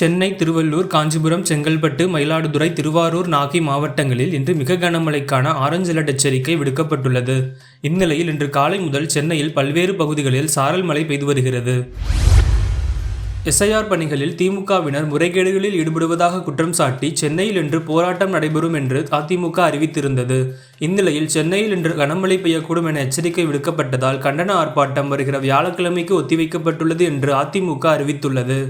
சென்னை திருவள்ளூர் காஞ்சிபுரம் செங்கல்பட்டு மயிலாடுதுறை திருவாரூர் நாகை மாவட்டங்களில் இன்று மிக கனமழைக்கான ஆரஞ்சு அலர்ட் எச்சரிக்கை விடுக்கப்பட்டுள்ளது. இந்நிலையில் இன்று காலை முதல் சென்னையில் பல்வேறு பகுதிகளில் சாரல் மழை பெய்து வருகிறது. எஸ்ஐஆர் பணிகளில் திமுகவினர் முறைகேடுகளில் ஈடுபடுவதாக குற்றம் சாட்டி சென்னையில் இன்று போராட்டம் நடைபெறும் என்று அதிமுக அறிவித்திருந்தது. இந்நிலையில் சென்னையில் இன்று கனமழை பெய்யக்கூடும் என எச்சரிக்கை விடுக்கப்பட்டதால் கண்டன ஆர்ப்பாட்டம் வருகிற வியாழக்கிழமைக்கு ஒத்திவைக்கப்பட்டுள்ளது என்று அதிமுக அறிவித்துள்ளது.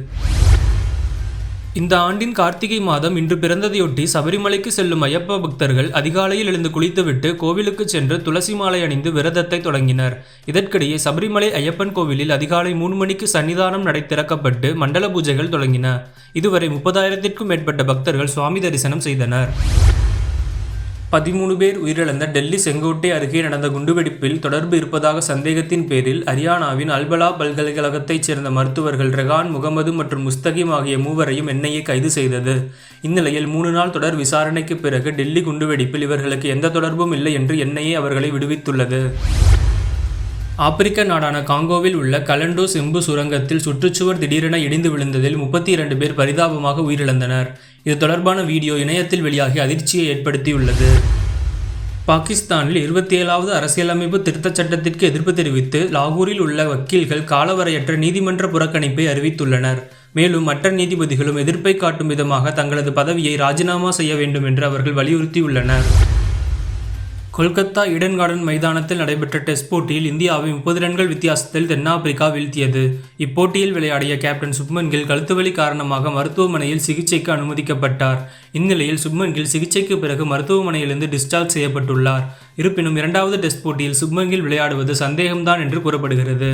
இந்த ஆண்டின் கார்த்திகை மாதம் இன்று பிறந்ததையொட்டி சபரிமலைக்கு செல்லும் ஐயப்ப பக்தர்கள் அதிகாலையில் எழுந்து குளித்துவிட்டு கோவிலுக்கு சென்று துளசி மாலை அணிந்து விரதத்தை தொடங்கினர். இதற்கிடையே சபரிமலை ஐயப்பன் கோவிலில் அதிகாலை மூணு மணிக்கு சன்னிதானம் நடை திறக்கப்பட்டு மண்டல பூஜைகள் தொடங்கின. இதுவரை முப்பதாயிரத்திற்கும் மேற்பட்ட பக்தர்கள் சுவாமி தரிசனம் செய்தனர். பதிமூணு பேர் உயிரிழந்த டெல்லி செங்கோட்டை அருகே நடந்த குண்டுவெடிப்பில் தொடர்பு இருப்பதாக சந்தேகத்தின் பேரில் ஹரியானாவின் அல்பலா பல்கலைக்கழகத்தைச் சேர்ந்த மருத்துவர்கள் ரெகான் முகமது மற்றும் முஸ்தகிம் ஆகிய மூவரையும் என்ஐஏ கைது செய்தது. இந்நிலையில் மூணு நாள் தொடர் விசாரணைக்கு பிறகு டெல்லி குண்டுவெடிப்பில் இவர்களுக்கு எந்த தொடர்பும் இல்லை என்று என்ஐஏ அவர்களை விடுவித்துள்ளது. ஆப்பிரிக்க நாடான காங்கோவில் உள்ள கலண்டோ செம்பு சுரங்கத்தில் சுற்றுச்சுவர் திடீரென இடிந்து விழுந்ததில் முப்பத்தி இரண்டு பேர் பரிதாபமாக உயிரிழந்தனர். இது தொடர்பான வீடியோ இணையத்தில் வெளியாகி அதிர்ச்சியை ஏற்படுத்தியுள்ளது. பாகிஸ்தானில் இருபத்தி ஏழாவது அரசியலமைப்பு திருத்தச் சட்டத்திற்கு எதிர்ப்பு தெரிவித்து லாகூரில் உள்ள வக்கீல்கள் காலவரையற்ற நீதிமன்ற புறக்கணிப்பை அறிவித்துள்ளனர். மேலும் மற்ற நீதிபதிகளும் எதிர்ப்பை காட்டும் விதமாக தங்களது பதவியை ராஜினாமா செய்ய வேண்டும் என்று அவர்கள் வலியுறுத்தியுள்ளனர். கொல்கத்தா இடன் கார்டன் மைதானத்தில் நடைபெற்ற டெஸ்ட் போட்டியில் இந்தியாவை முப்பது ரன்கள் வித்தியாசத்தில் தென்னாப்பிரிக்கா வீழ்த்தியது. இப்போட்டியில் விளையாடிய கேப்டன் சுப்மன் கில் கழுத்துவலி காரணமாக மருத்துவமனையில் சிகிச்சைக்கு அனுமதிக்கப்பட்டார். இந்நிலையில் சுப்மன் கில் சிகிச்சைக்கு பிறகு மருத்துவமனையிலிருந்து டிஸ்சார்ஜ் செய்யப்பட்டுள்ளார். இருப்பினும் இரண்டாவது டெஸ்ட் போட்டியில் சுப்மன் கில் விளையாடுவது சந்தேகம்தான் என்று கூறப்படுகிறது.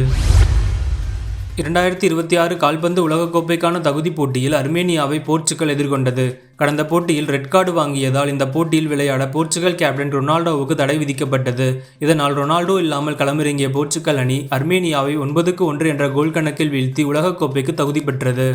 இரண்டாயிரத்தி இருபத்தி ஆறு கால்பந்து உலகக்கோப்பைக்கான தகுதிப் போட்டியில் அர்மேனியாவை போர்ச்சுகல் எதிர்கொண்டது. கடந்த போட்டியில் ரெட் கார்டு வாங்கியதால் இந்த போட்டியில் விளையாட போர்ச்சுகல் கேப்டன் ரொனால்டோவுக்கு தடை விதிக்கப்பட்டது. இதனால் ரொனால்டோ இல்லாமல் களமிறங்கிய போர்ச்சுகல் அணி அர்மேனியாவை ஒன்பதுக்கு ஒன்று என்ற கோல் கணக்கில் வீழ்த்தி உலகக்கோப்பைக்கு தகுதி பெற்றது.